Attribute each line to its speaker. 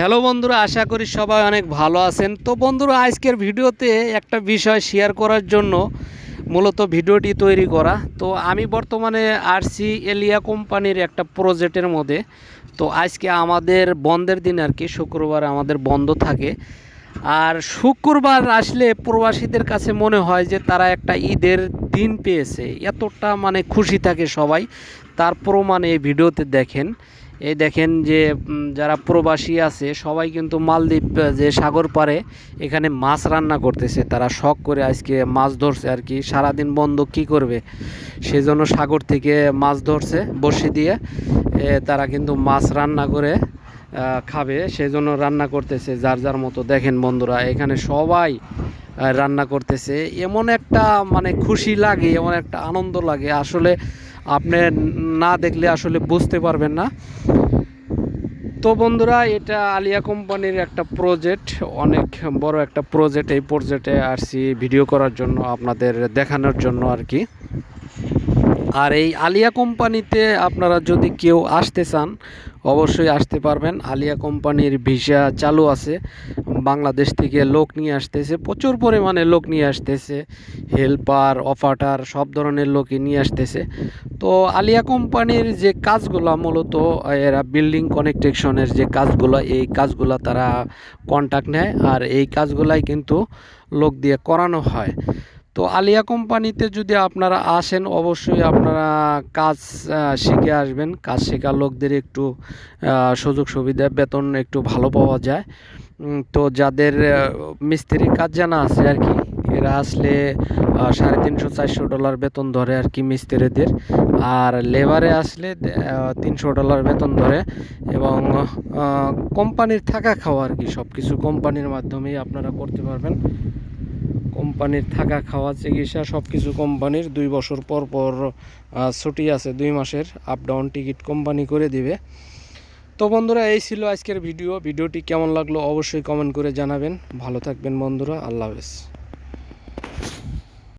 Speaker 1: Hello বন্ধুরা, আশা করি সবাই অনেক ভালো আছেন। তো বন্ধুরা, আজকের ভিডিওতে একটা বিষয় শেয়ার করার জন্য মূলত ভিডিওটি তৈরি করা। তো আমি বর্তমানে আরসি এলিয়া কোম্পানির একটা প্রজেক্টের মধ্যে। তো আজকে আমাদের বন্ধের দিন আর কি, শুক্রবার আমাদের বন্ধ থাকে। আর শুক্রবার আসলে প্রবাসীদের কাছে মনে হয় যে তারা একটা ঈদের দিন পেয়েছে। এতটা মানে খুশি থাকে সবাই। তার প্রমাণ এই ভিডিওতে দেখেন। এই দেখেন যে যারা প্রবাসী আছে, সবাই কিন্তু মালদ্বীপ যে সাগর পারে এখানে মাছ রান্না করতেছে। তারা শখ করে আজকে মাছ ধরছে আর কি। সারাদিন বন্ধ কি করবে? সেজন্য সাগর থেকে মাছ ধরছে বসি দিয়ে। তারা কিন্তু মাছ রান্না করে খাবে। সেজন্য রান্না করতেছে, যার যার মতো। দেখেন বন্ধুরা, এখানে সবাই রান্না করতেছে। এমন একটা মানে খুশি লাগে, এমন একটা আনন্দ লাগে। আসলে আপনি না দেখলে আসলে বুঝতে পারবেন না। তো বন্ধুরা, এটা আলিয়া কোম্পানির একটা প্রজেক্ট অনেক বড় একটা প্রজেক্ট এই প্রজেক্টে আসছি ভিডিও করার জন্য, আপনাদের দেখানোর জন্য আর কি। আর এই আলিয়া কোম্পানিতে আপনারা যদি কেউ আসতে চান, অবশ্যই আসতে পারবেন। আলিয়া কোম্পানির ভিসা চালু আছে। বাংলাদেশ থেকে লোক নিয়ে আসতেছে, প্রচুর পরিমাণে লোক নিয়ে আসতেছে, হেল্পার অপারেটার সব ধরনের লোকই নিয়ে আসতেছে। তো আলিয়া কোম্পানির যে কাজগুলো মূলত, এরা বিল্ডিং কনেকট্রেকশনের যে কাজগুলো, এই কাজগুলো তারা কন্ট্যাক্ট নেয় আর এই কাজগুলাই কিন্তু লোক দিয়ে করানো হয়। তো আলিয়া কোম্পানিতে যদি আপনারা আসেন, অবশ্যই আপনারা কাজ শিখে আসবেন। কাজ শেখা লোকদের একটু সুযোগ সুবিধা বেতন একটু ভালো পাওয়া যায়। তো যাদের মিস্ত্রির কাজ জানা আছে আর কি, এরা আসলে সাড়ে তিনশো, চারশো ডলার বেতন ধরে আর কি মিস্ত্রিদের। আর লেবারে আসলে তিনশো ডলার বেতন ধরে এবং কোম্পানির থাকা খাওয়া আর কি সব কিছু কোম্পানির মাধ্যমেই আপনারা করতে পারবেন। কোম্পানির থাকা খাওয়া, চিকিৎসা সব কিছু কোম্পানির দুই বছর পর পর ছুটি আছে, দুই মাসের আপ ডাউন টিকিট কোম্পানি করে দিবে। তো বন্ধুরা, এই ছিল আজকের ভিডিও। ভিডিওটি কেমন লাগল অবশ্যই কমেন্ট করে জানাবেন। ভালো থাকবেন বন্ধুরা, আল্লাহ হাফেজ।